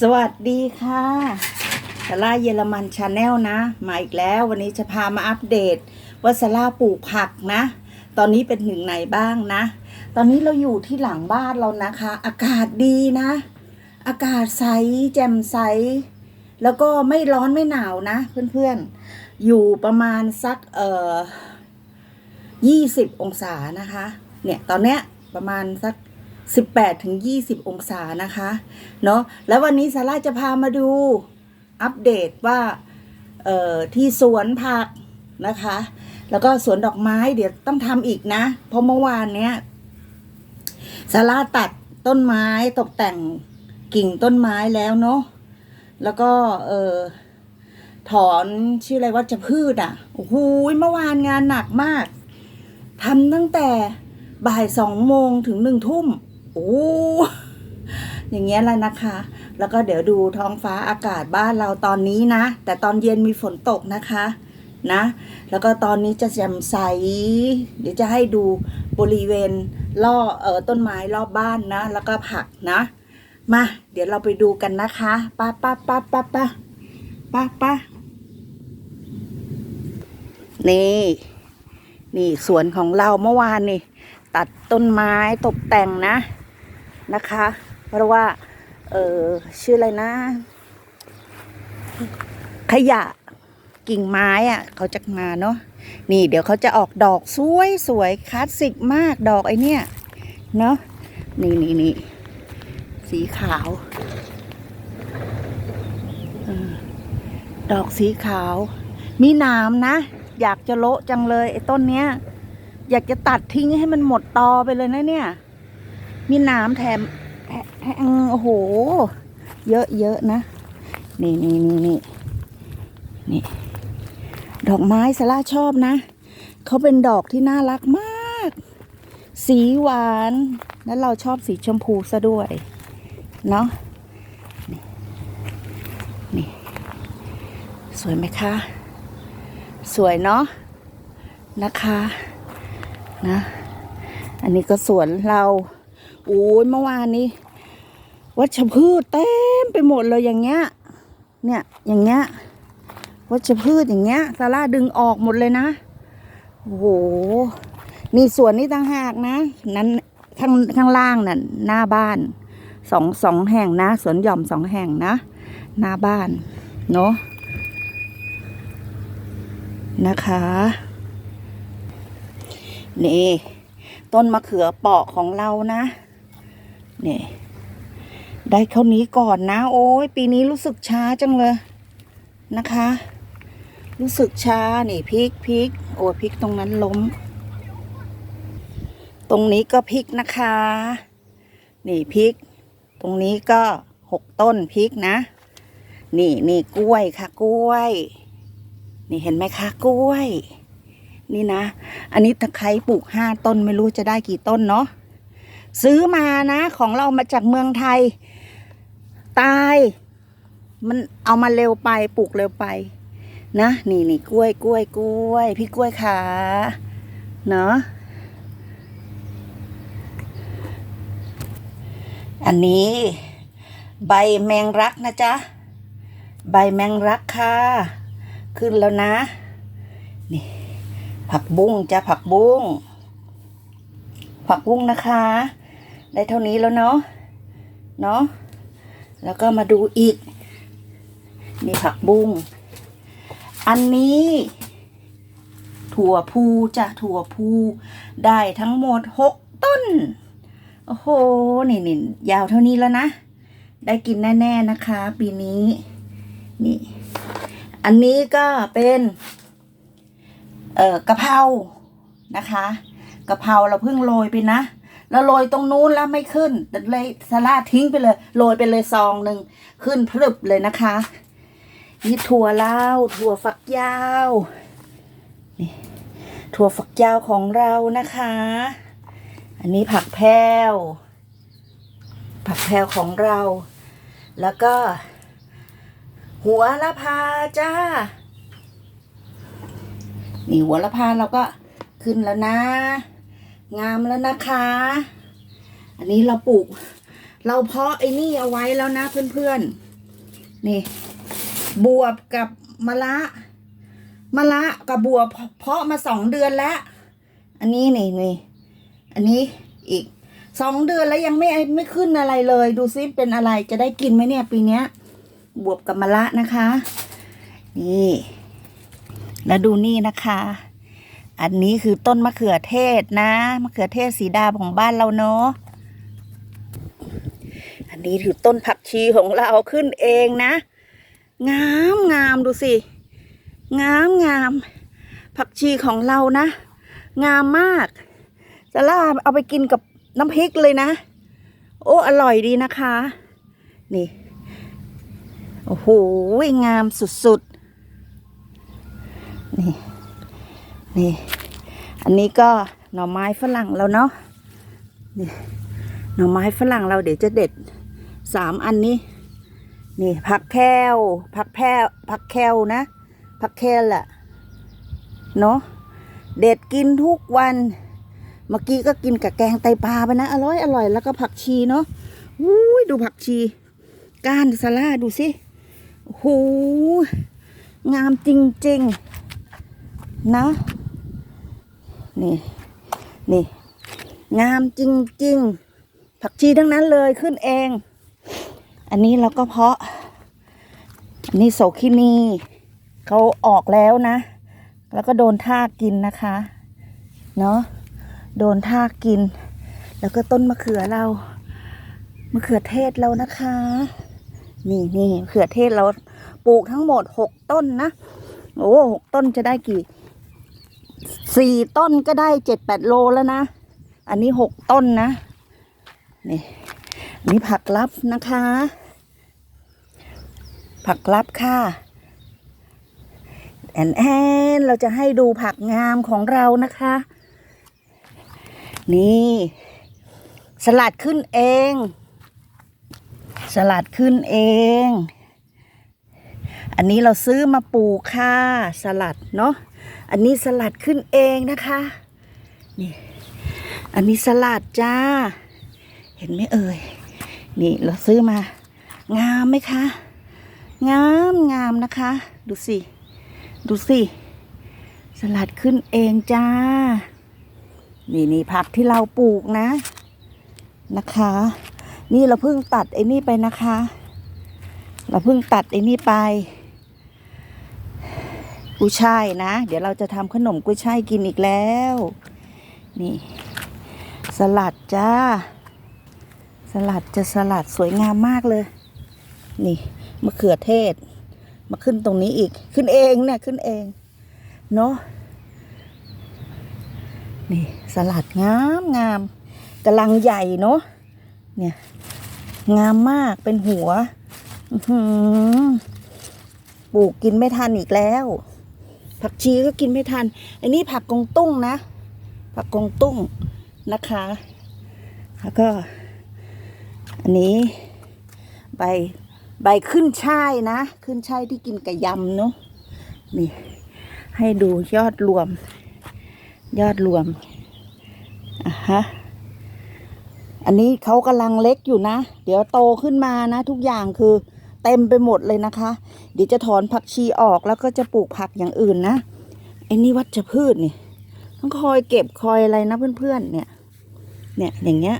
สวัสดีค่ะซาร่าเยอรมันชาแนลนะ มาอีกแล้ววันนี้จะพามาอัปเดต ว่าซาร่าปลูกผักนะ ตอนนี้เป็นถึงไหนบ้างนะ ตอนนี้เราอยู่ที่หลังบ้านเรานะคะ อากาศดีนะ อากาศใสแจ่มใส แล้วก็ไม่ร้อนไม่หนาวนะ เพื่อนๆ อยู่ประมาณสักเอ่อยี่สิบองศานะคะ เนี่ยตอนเนี้ยประมาณสัก 18ถึง20 องศานะคะเนาะแล้ววันนี้ซาร่าจะพามาดูอัปเดตว่าเอ่อที่สวนผักนะคะ แล้วก็สวนดอกไม้เดี๋ยวต้องทำอีกนะ เพราะเมื่อวานเนี้ยซาร่าตัดต้นไม้ตกแต่งกิ่งต้นไม้แล้วเนาะแล้วก็เออถอนชื่ออะไรว่าจะพืชอะโอ้โหเมื่อวานงานหนักมากทำตั้งแต่บ่ายสองโมงถึงหนึ่งทุ่ม โอ้อย่างเงี้ยแหละนะคะ แล้วก็เดี๋ยวดูท้องฟ้าอากาศบ้านเราตอนนี้นะ แต่ตอนเย็นมีฝนตกนะคะนะ แล้วก็ตอนนี้จะแจ่มใส เดี๋ยวจะให้ดูบริเวณล่อเออต้นไม้รอบบ้านนะ แล้วก็ผักนะ มา เดี๋ยวเราไปดูกันนะคะป้าป้าป้าป้าป้าป้าป้านี่ นี่สวนของเราเมื่อวานนี่ ตัดต้นไม้ตกแต่งนะ นะคะ เพราะว่าเออชื่ออะไรนะ ขยะกิ่งไม้อะ่ะเขาจะมาเนาะนี่เดี๋ยวเขาจะออกดอกสวยสวยคลาสสิกมากดอกไอเนี้ยเนาะนี่นี่นี่สีขาวออดอกสีขาว มีหนามนะ อยากจะโละจังเลยไอ้ต้นเนี้ย อยากจะตัดทิ้งให้มันหมดตอไปเลยนะเนี่ย มีน้ำแถมแห้งโอ้โห เยอะเยอะนะ นี่นี่นี่นี่นี่ ดอกไม้สลาชอบนะ เขาเป็นดอกที่น่ารักมาก สีหวาน แล้วเราชอบสีชมพูซะด้วย เนาะนี่นี่สวยไหมคะ สวยเนาะ นะคะ นะ อันนี้ก็สวนเรา โอ้ยเมื่อวานนี้ วัชพืชเต็มไปหมดเลยอย่างเงี้ย เนี่ย อย่างเงี้ย วัชพืชอย่างเงี้ยซาร่าดึงออกหมดเลยนะโอ้โหนี่สวนนี้ต่างหากนะ นั้นข้างข้างล่างน่ะหน้าบ้านสองสองแห่งนะสวนหย่อมสองแห่งนะ หน้าบ้าน เนาะนะคะ นี่ ต้นมะเขือเปาะของเรานะ นี่ได้เท่านี้ก่อนนะ โอ้ยปีนี้รู้สึกช้าจังเลยนะคะ รู้สึกช้านี่พริกพริกโอ้พริกตรงนั้นล้ม ตรงนี้ก็พริกนะคะ นี่พริก ตรงนี้ก็หกต้นพริกนะ นี่นี่กล้วยค่ะกล้วย นี่เห็นไหมคะกล้วย นี่นะ อันนี้ตะไคร้ปลูกห้าต้นไม่รู้จะได้กี่ต้นเนาะ ซื้อมานะ ของเรามาจากเมืองไทย ตาย มันเอามาเร็วไปปลูกเร็วไป นะ นี่นี่กล้วยกล้วยกล้วย พี่กล้วยขาเนาะอันนี้ ใบแมงรักนะจ๊ะ ใบแมงรักค่ะ ขึ้นแล้วนะ นี่ ผักบุ้งจ้ะผักบุ้งผักบุ้งนะคะ ได้เท่านี้แล้วเนาะเนาะแล้วก็มาดูอีกนี่ผักบุ้งอันนี้ ถั่วพูจ้ะถั่วพูได้ทั้งหมดหกต้น โอ้โหนี่นี่ยาวเท่านี้แล้วนะ ได้กินแน่ๆนะคะ ปีนี้ นี่ อันนี้ก็เป็น เอ่อกะเพรานะคะกะเพราเราเพิ่งโรยไปนะ แล้วโรยตรงนู้นแล้วไม่ขึ้นเลยสลาดทิ้งไปเลยโรยไปเลยซองหนึ่งขึ้นพรึบเลยนะคะนี่ถั่วเล้าถั่วฝักยาวนี่ถั่วฝักยาวของเรานะคะ อันนี้ผักแพรวผักแพรวของเรา แล้วก็ หัวละพาจ้านี่หัวละพาเราก็ขึ้นแล้วนะ งามแล้วนะคะ อันนี้เราปลูก เราเพาะไอ้นี่เอาไว้แล้วนะเพื่อนๆ นี่ บวบกับมะละมะละกับบวบเพาะมาสองเดือนแล้ว อันนี้นี่นี่อันนี้อีกสองเดือนแล้วยังไม่ไม่ขึ้นอะไรเลย ดูซิเป็นอะไรจะได้กินไหมเนี่ยปีเนี้ย บวบกับมะละนะคะ นี่ แล้วดูนี่นะคะ อันนี้คือต้นมะเขือเทศนะ มะเขือเทศสีดาของบ้านเราเนาะ อันนี้ถือต้นผักชีของเราขึ้นเองนะ งามงามดูสิ งามงาม ผักชีของเรานะ งามมากจะล่าเอาไปกินกับน้ำพริกเลยนะ โอ้อร่อยดีนะคะ นี่ โอ้โหงามสุดๆ นี่ นี่ อันนี้ก็หน่อไม้ฝรั่งเราเนาะนี่หน่อไม้ฝรั่งเราเดี๋ยวจะเด็ดสามอันนี้ นี่ผักแควผักแพรผักแควนะ ผักแควแหละเนาะเด็ดกินทุกวัน เมื่อกี้ก็กินกับแกงไตปลาไปนะ อร่อยอร่อยแล้วก็ผักชีเนาะอุ้ยดูผักชี ก้านสลาดูสิโอ้โหงามจริง ๆ นะ นี่ นี่ งามจริง ๆ ผักชีทั้งนั้นเลยขึ้นเอง อันนี้เราก็เพาะ อันนี้โสคินีเขาออกแล้วนะ แล้วก็โดนทากินนะคะ เนาะโดนทากกิน แล้วก็ต้นมะเขือเรามะเขือเทศเรานะคะ นี่นี่มะเขือเทศเราปลูกทั้งหมดหกต้นนะ โอ้หกต้นจะได้กี่ สี่ต้นก็ได้เจ็ดแปดโลแล้วนะ อันนี้หกต้นนะ นี่นี่ผักลับนะคะ ผักลับค่ะ แอนแอนเราจะให้ดูผักงามของเรานะคะ นี่ สลัดขึ้นเอง สลัดขึ้นเอง อันนี้เราซื้อมาปลูกค่ะสลัดเนาะ อันนี้สลัดขึ้นเองนะคะ นี่ อันนี้สลัดจ้า เห็นไหมเอ่ย นี่เราซื้อมา งามไหมคะ งามงามนะคะ ดูสิ ดูสิ สลัดขึ้นเองจ้า นี่นี่ผักที่เราปลูกนะ นะคะ นี่เราเพิ่งตัดไอ้นี่ไปนะคะเราเพิ่งตัดไอ้นี่ไป กุ้ยช่ายนะ เดี๋ยวเราจะทำขนมกุ้ยช่ายกินอีกแล้ว นี่ สลัดจ้า สลัดจะสลัดสวยงามมากเลย นี่มะเขือเทศ มาขึ้นตรงนี้อีก ขึ้นเองเนี่ยขึ้นเอง เนาะนี่สลัดงามงามกำลังใหญ่เนาะเนี่ยงามมากเป็นหัวปลูกกินไม่ทันอีกแล้ว ผักชีก็กินไม่ทัน อันนี้ผักกงตุ้งนะ ผักกงตุ้งนะคะ แล้วก็ อันนี้ใบใบขึ้นช่ายนะ ขึ้นช่ายที่กินกับยำเนาะนี่ ให้ดูยอดรวม ยอดรวมอะฮะอันนี้เขากำลังเล็กอยู่นะ เดี๋ยวโตขึ้นมานะ ทุกอย่างคือเต็มไปหมดเลยนะคะ เดี๋ยวจะถอนผักชีออกแล้วก็จะปลูกผักอย่างอื่นนะไอ้นี่วัชพืชนี่ต้องคอยเก็บคอยอะไรนะเพื่อนๆเนี่ย เนี่ยอย่างเงี้ย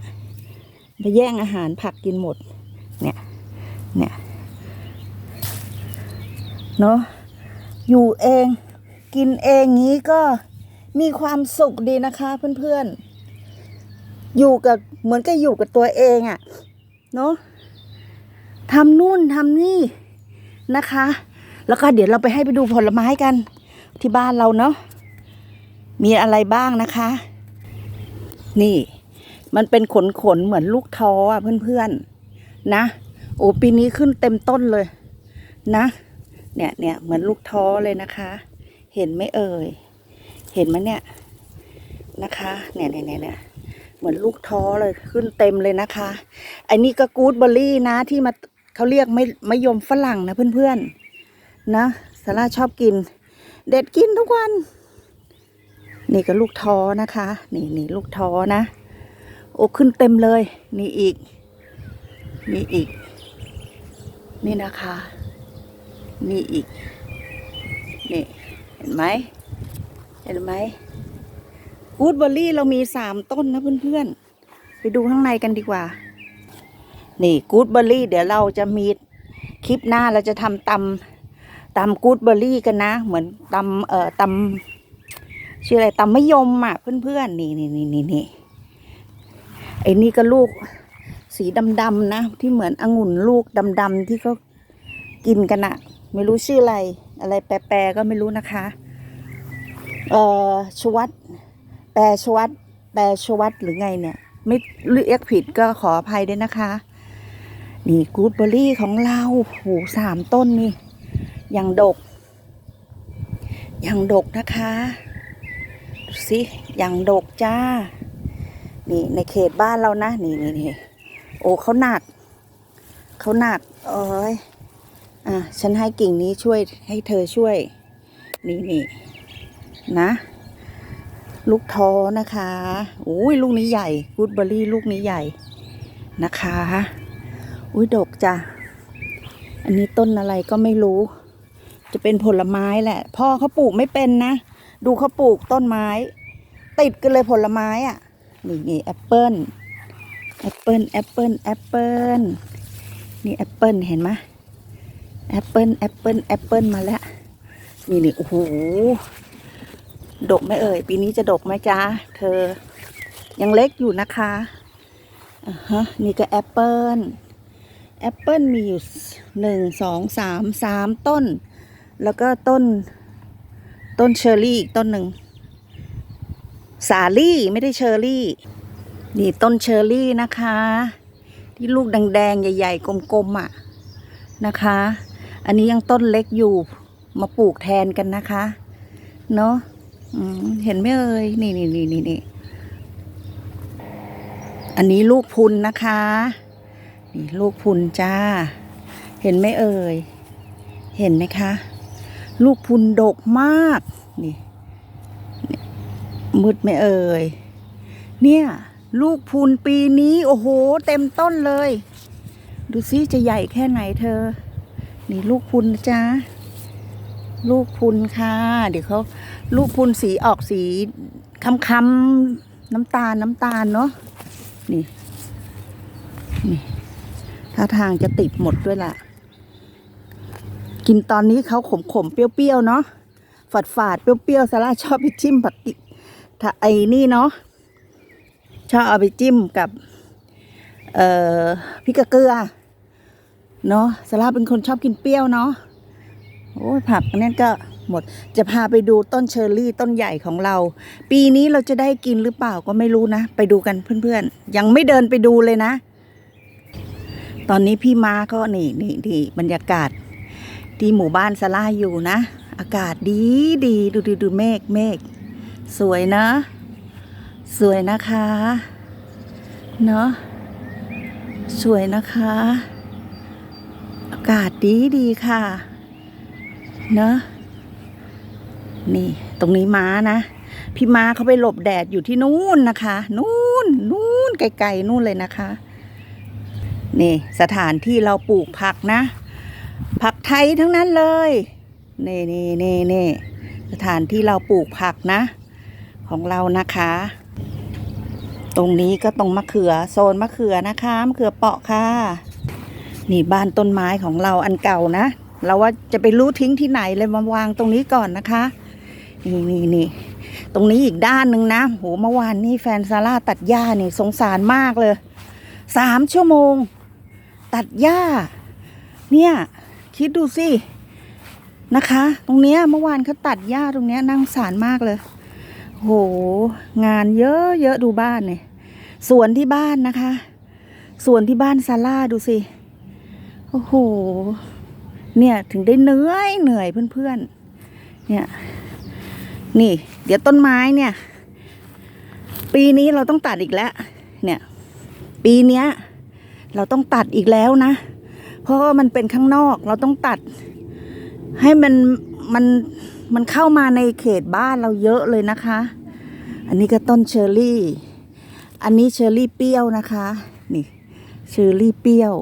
ไปแย่งอาหารผักกินหมด เนี่ย เนี่ยเนาะอยู่เองกินเองงี้ก็มีความสุขดีนะคะเพื่อนๆ อยู่กับเหมือนกับอยู่กับตัวเองอะ่ะ เนาะทำนู่นทำนี่ นะคะ แล้วก็เดี๋ยวเราไปให้ไปดูผลไม้กัน ที่บ้านเราเนาะมีอะไรบ้างนะคะ นี่ มันเป็นขนขนๆเหมือนลูกท้ออะเพื่อนๆนะ โอ้ปีนี้ขึ้นเต็มต้นเลยนะ เนี่ยเนี่ยเหมือนลูกท้อเลยนะคะ เห็นไหมเอ่ย เห็นไหมเนี่ยนะคะ เนี่ยเนี่ยเนี่ยเนี่ยเหมือนลูกท้อเลยขึ้นเต็มเลยนะคะไอ้นี่ก็กูดเบอร์รี่นะที่มา เขาเรียกไม่มะยมฝรั่งนะเพื่อนๆนะสาร่าชอบกิน เด็ดกินทุกวัน นี่ก็ลูกท้อนะคะ นี่นี่ลูกท้อนะโอ้ขึ้นเต็มเลย นี่อีกมีอีก นี่นะคะ นี่อีก นี่เห็นไหมเห็นไหมกูดเบอร์รี่เรามีสามต้นนะเพื่อนๆ ไปดูข้างในกันดีกว่า นี่กูดเบอร์รี่ เดี๋ยวเราจะมีคลิปหน้าเราจะทำตำตำกูดเบอร์รี่กันนะ เหมือนตำเอ่อตำชื่ออะไรตำมะยมอะเพื่อนๆนี่นี่นี่นี่นี่ไอ้นี่ก็ลูกสีดำๆนะ ที่เหมือนองุ่นลูกดำๆที่เขากินกันอะไม่รู้ชื่ออะไร อะไรแปลๆก็ไม่รู้นะคะ เอ่อชวัตแปลชวัตแปลชวัตหรือไงเนี่ย ไม่เรียกผิดก็ขออภัยด้วยนะคะ นี่กูดเบอร์รี่ของเราโหสามต้นนี่ย่างดกย่างดกนะคะดูสิย่างดกจ้า นี่ในเขตบ้านเรานะ นี่นี่นี่โอ้เขาหนักเขาหนักเอ้ยอะฉันให้กิ่งนี้ช่วยให้เธอช่วย นี่นี่นะ ลูกท้อนะคะอุ้ยลูกนี้ใหญ่กูดเบอร์รี่ลูกนี้ใหญ่นะคะ อุ้ยดกจ้ะ อันนี้ต้นอะไรก็ไม่รู้ จะเป็นผลไม้แหละ พ่อเขาปลูกไม่เป็นนะ ดูเขาปลูกต้นไม้ ติดกันเลยผลไม้อะ นี่นี่แอปเปิ้ลแอปเปิ้ลแอปเปิ้ลแอปเปิ้ลนี่แอปเปิ้ลเห็นไหมแอปเปิ้ลแอปเปิ้ลแอปเปิ้ลมาแล้ว นี่นี่โอ้โหดกไหมเอ่ย ปีนี้จะดกไหมจ๊ะเธอ ยังเล็กอยู่นะคะอ่าฮะ นี่ก็แอปเปิ้ล แอปเปิ้ลมีอยู่หนึ่งสองสามสามต้น แล้วก็ต้น ต้นเชอร์รี่อีกต้นหนึ่ง สาลี่ไม่ได้เชอร์รี่ นี่ต้นเชอร์รี่นะคะ ที่ลูกแดงๆ ใหญ่ ๆ กลมๆอะนะคะ อันนี้ยังต้นเล็กอยู่มาปลูกแทนกันนะคะ เนาะเห็นไหมเอ่ยนี่นี่นี่นี่นี่อันนี้ลูกพุนนะคะ นี่ลูกพุนจ้า เห็นไหมเอ่ย เห็นไหมคะ ลูกพุนดกมาก นี่ มืดไหมเอ่ย เนี่ย ลูกพูนปีนี้ โอ้โห เต็มต้นเลย ดูซิจะใหญ่แค่ไหนเธอ นี่ลูกพุนจ๊ะลูกพุนค่ะ เดี๋ยวเขาลูกพุนสีออกสีค้ำๆน้ำตาลน้ำตาลเนาะนี่นี่ ท่าทางจะติดหมดด้วยล่ะกินตอนนี้เขาขมๆเปรี้ยวๆเนาะฝาดฝาดๆเปรี้ยวๆซาร่าชอบไปจิ้มผักกิถ้าไอ้นี่เนาะชอบเอาไปจิ้มกับ เอ่อพริกกะเกลือเนาะซาร่าเป็นคนชอบกินเปรี้ยวเนาะโอ้ยผักนนั้นก็หมด จะพาไปดูต้นเชอร์รี่ต้นใหญ่ของเรา ปีนี้เราจะได้กินหรือเปล่าก็ไม่รู้นะ ไปดูกันเพื่อนๆ ยังไม่เดินไปดูเลยนะ ตอนนี้พี่มาก็นี่นี่นี่บรรยากาศ ที่หมู่บ้านซาร่าอยู่นะ อากาศดีดีดูดูดูเมฆเมฆสวยนะ สวยนะคะเนาะสวยนะคะ อากาศดีดีค่ะ เนาะนี่ ตรงนี้ม้านะ พี่ม้าเขาไปหลบแดดอยู่ที่นู่นนะคะ นู่นนู่นไกลๆนู่นเลยนะคะ นี่สถานที่เราปลูกผักนะ ผักไทยทั้งนั้นเลยนี่นี่นี่นี่สถานที่เราปลูกผักนะ ของเรานะคะ ตรงนี้ก็ตรงมะเขือโซนมะเขือนะคะมะเขือเปาะค่ะนี่บ้านต้นไม้ของเราอันเก่านะ เราว่าจะไปรู้ทิ้งที่ไหนเลยมาวางตรงนี้ก่อนนะคะนี่นี่นี่ตรงนี้อีกด้านหนึ่งนะโหเมื่อวานนี่แฟนซาร่าตัดหญ้านี่สงสารมากเลยสามชั่วโมง ตัดหญ้า เนี่ย คิดดูสิ นะคะ ตรงเนี้ยเมื่อวานเขาตัดหญ้าตรงเนี้ยนั่งสารมากเลย โห งานเยอะเยอะดูบ้านเนี่ยสวนที่บ้านนะคะ สวนที่บ้านซาร่าดูสิ โอ้โห เนี่ยถึงได้เหนื่อยเหนื่อยเพื่อนๆ เนี่ย นี่ เดี๋ยวต้นไม้เนี่ย ปีนี้เราต้องตัดอีกแล้ว เนี่ย ปีเนี้ย เราต้องตัดอีกแล้วนะ เพราะว่ามันเป็นข้างนอกเราต้องตัด ให้มันมันมันเข้ามาในเขตบ้านเราเยอะเลยนะคะ อันนี้ก็ต้นเชอร์รี่ อันนี้เชอร์รี่เปรี้ยวนะคะ นี่เชอร์รี่เปรี้ยว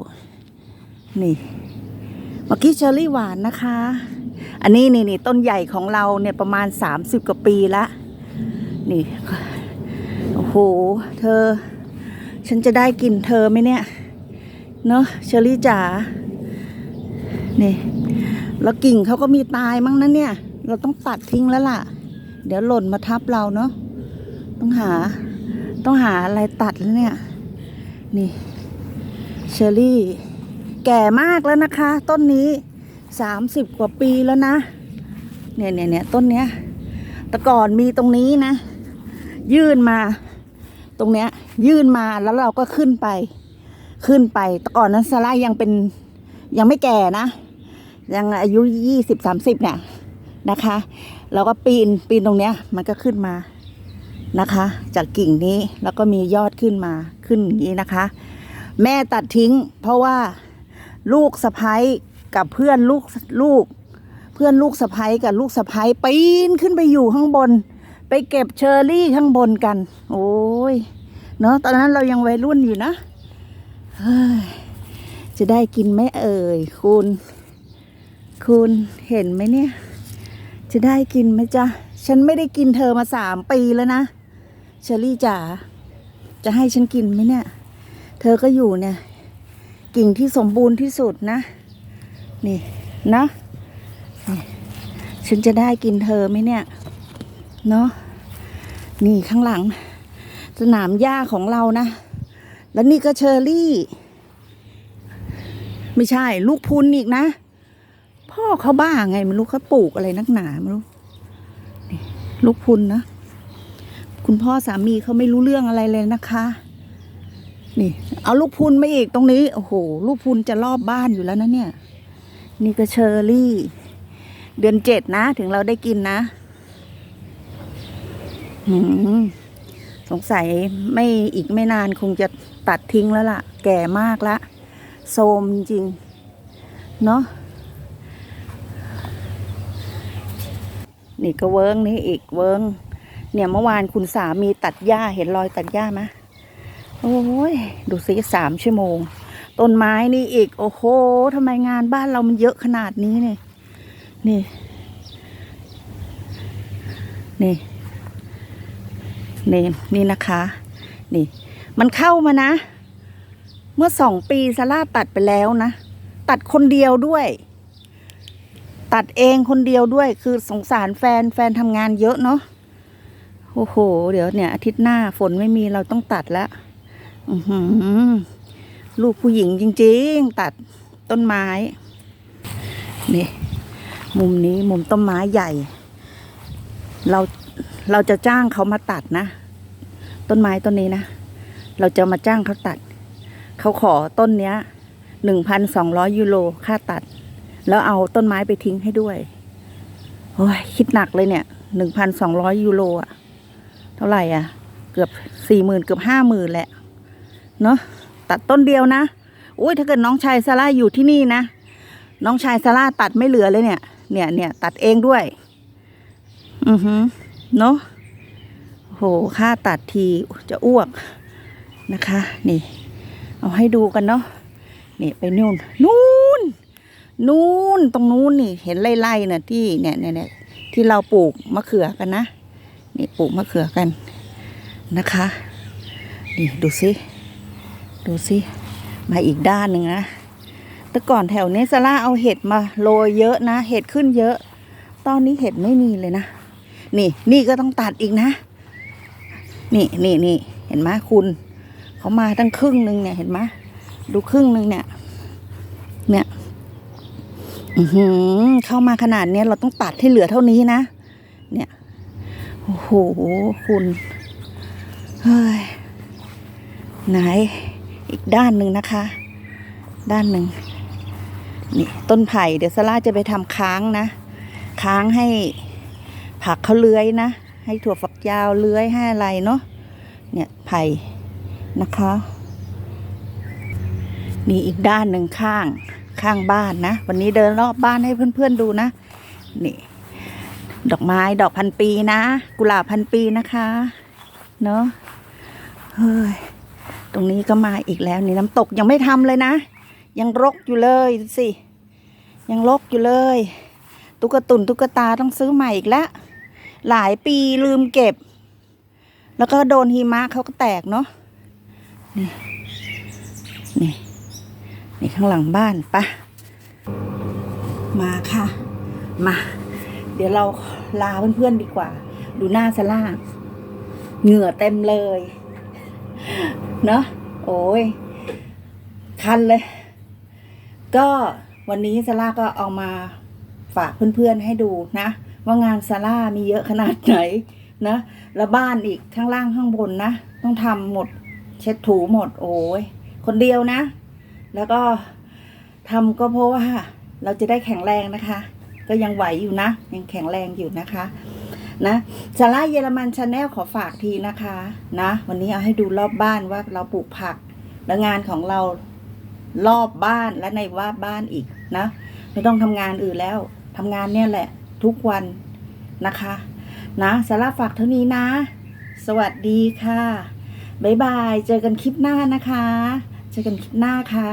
นี่ เมื่อกี้เชอร์รี่หวานนะคะ อันนี้นี่นี่ต้นใหญ่ของเราเนี่ยประมาณ30กว่าปีละนี่ โอ้โห เธอ ฉันจะได้กินเธอไหมเนี่ย เนอะเชอรี่จ๋านี่แล้วกิ่งเขาก็มีตายมั้งนะเนี่ย เราต้องตัดทิ้งแล้วล่ะ เดี๋ยวหล่นมาทับเราเนาะต้องหา ต้องหาอะไรตัดแล้วเนี่ย นี่เชอรี่ แก่มากแล้วนะคะ ต้นนี้สามสิบกว่าปีแล้วนะเนี่ยเนี่ยเนี่ยต้นเนี้ยแต่ก่อนมีตรงนี้นะ ยื่นมา ตรงเนี้ย ยื่นมาแล้วเราก็ขึ้นไป ขึ้นไปแต่ก่อนนั้นซาร่ายังเป็นยังไม่แก่นะ ยังอายุยี่สิบสามสิบเนี่ยนะคะเราก็ปีนปีนตรงเนี้ย มันก็ขึ้นมานะคะ จากกิ่งนี้แล้วก็มียอดขึ้นมาขึ้นอย่างนี้นะคะ แม่ตัดทิ้ง เพราะว่าลูกสะพ้ยกับเพื่อนลูกลูก เพื่อนลูกสะพ้ยกับลูกสะพ้ยปีนขึ้นไปอยู่ข้างบน ไปเก็บเชอร์รี่ข้างบนกัน โอ้ยเนาะตอนนั้นเรายังวัยรุ่นอยู่นะ จะได้กินไหมเอ่ย คุณ คุณเห็นไหมเนี่ย จะได้กินไหมจ๊ะ ฉันไม่ได้กินเธอมาสามปีแล้วนะเชอรี่จ๋าจะให้ฉันกินไหมเนี่ย เธอก็อยู่เนี่ย กิ่งที่สมบูรณ์ที่สุดนะ นี่นะฉันจะได้กินเธอไหมเนี่ย เนาะนี่ข้างหลัง สนามหญ้าของเรานะ แล้วนี่ก็เชอรี่ ไม่ใช่ ลูกพุนอีกนะ พ่อเขาบ้าไงไม่รู้เขาปลูกอะไรนักหนาไม่รู้ลูกพุนนะคุณพ่อสามีเขาไม่รู้เรื่องอะไรเลยนะคะ นี่ เอาลูกพุนมาอีกตรงนี้โอ้โหลูกพุนจะรอบบ้านอยู่แล้วนะเนี่ย นี่ก็เชอรี่ เดือนเจ็ดนะ ถึงเราได้กินนะสงสัยไม่อีกไม่นานคงจะ ตัดทิ้งแล้วล่ะ แก่มากละโทมจริง เนาะนี่ก็เวิ้งนี่อีกเวิ้งเนี่ยเมื่อวานคุณสามีตัดหญ้าเห็นรอยตัดหญ้าไหมโอ้ยดูสิสามชั่วโมง ต้นไม้นี่อีก โอ้โหทำไมงานบ้านเรามันเยอะขนาดนี้เนี่ยนี่นี่นี่นี่นะคะ นี่ มันเข้ามานะ เมื่อสองปีซาร่าตัดไปแล้วนะ ตัดคนเดียวด้วย ตัดเองคนเดียวด้วย คือสงสารแฟนแฟนทำงานเยอะเนาะโอ้โห เดี๋ยวเนี่ย อาทิตย์หน้าฝนไม่มีเราต้องตัดแล้วลูกผู้หญิงจริง ๆ ตัดต้นไม้ นี่ มุมนี้มุมต้นไม้ใหญ่ เราเราจะจ้างเขามาตัดนะ ต้นไม้ต้นนี้นะ เราจะมาจ้างเขาตัด เขาขอต้นเนี้ยหนึ่งพันสองร้อยยูโรค่าตัด แล้วเอาต้นไม้ไปทิ้งให้ด้วยโอ้ยคิดหนักเลยเนี่ยหนึ่งพันสองร้อยยูโรอะเท่าไหร่อะ เกือบสี่หมื่นเกือบห้าหมื่นแหละ เนาะตัดต้นเดียวนะอุ้ยถ้าเกิดน้องชายซาร่าอยู่ที่นี่นะ น้องชายซาร่าตัดไม่เหลือเลยเนี่ย เนี่ยเนี่ยตัดเองด้วย อือฮึเนาะโหค่าตัดทีจะอ้วก นะคะ นี่ เอาให้ดูกันเนาะนี่ไปนู่นนู่นนู่นตรงนู้นนี่เห็นไล่ๆน่ะที่เนี่ยเนี่ยเนี่ยที่เราปลูกมะเขือกันนะนี่ปลูกมะเขือกันนะคะ นี่ดูสิดูสิมาอีกด้านหนึ่งนะแต่ก่อนแถวนี้ซาร่าเอาเห็ดมาโรยเยอะนะ เห็ดขึ้นเยอะ ตอนนี้เห็ดไม่มีเลยนะ นี่นี่ก็ต้องตัดอีกนะ นี่นี่นี่เห็นไหมคุณ เขามาตั้งครึ่งหนึ่งเนี่ยเห็นไหมดูครึ่งหนึ่งเนี่ย เนี่ยอือหือเข้ามาขนาดเนี้ยเราต้องตัดให้เหลือเท่านี้นะ เนี่ย โอ้โห คุณ เฮ้ย ไหน อีกด้านหนึ่งนะคะ ด้านหนึ่ง นี่ ต้นไผ่ เดี๋ยวซาร่าจะไปทำค้างนะ ค้างให้ผักเขาเลื้อยนะ ให้ถั่วฝักยาวเลื้อยให้อะไรเนาะ เนี่ย ไผ่ นะคะ นี่อีกด้านหนึ่งข้างข้างบ้านนะ วันนี้เดินรอบบ้านให้เพื่อนๆดูนะ นี่ ดอกไม้ดอกพันปีนะ กุหลาบพันปีนะคะ เนาะเฮ้ยตรงนี้ก็มาอีกแล้วนี่น้ำตกยังไม่ทำเลยนะ ยังรกอยู่เลยดูสิ ยังรกอยู่เลย ตุ๊กตุนตุ๊กตาต้องซื้อใหม่อีกแล้วหลายปีลืมเก็บ แล้วก็โดนหิมะเขาก็แตกเนาะ นี่นี่นี่ข้างหลังบ้านปะมาค่ะ มา เดี๋ยวเราลาเพื่อนๆดีกว่า ดูหน้าซาร่าเหงื่อเต็มเลย เนาะโอ้ย คันเลย ก็วันนี้ซาร่าก็เอามาฝากเพื่อนๆให้ดูนะ ว่างานซาร่ามีเยอะขนาดไหนนะ แล้วบ้านอีกข้างล่างข้างบนนะ ต้องทำหมด เช็ดถูหมดโอ้ยคนเดียวนะ แล้วก็ทำก็เพราะว่าเราจะได้แข็งแรงนะคะ ก็ยังไหวอยู่นะ ยังแข็งแรงอยู่นะคะนะซาร่าเยอรมันชาแนลขอฝากทีนะคะนะ วันนี้เอาให้ดูรอบบ้านว่าเราปลูกผักและงานของเรารอบบ้านและในว่าบ้านอีกนะไม่ต้องทำงานอื่นแล้วทำงานเนี่ยแหละทุกวันนะคะ นะสาระฝากเท่านี้นะ สวัสดีค่ะ บ๊ายบาย เจอกันคลิปหน้านะคะ เจอกันคลิปหน้าค่ะ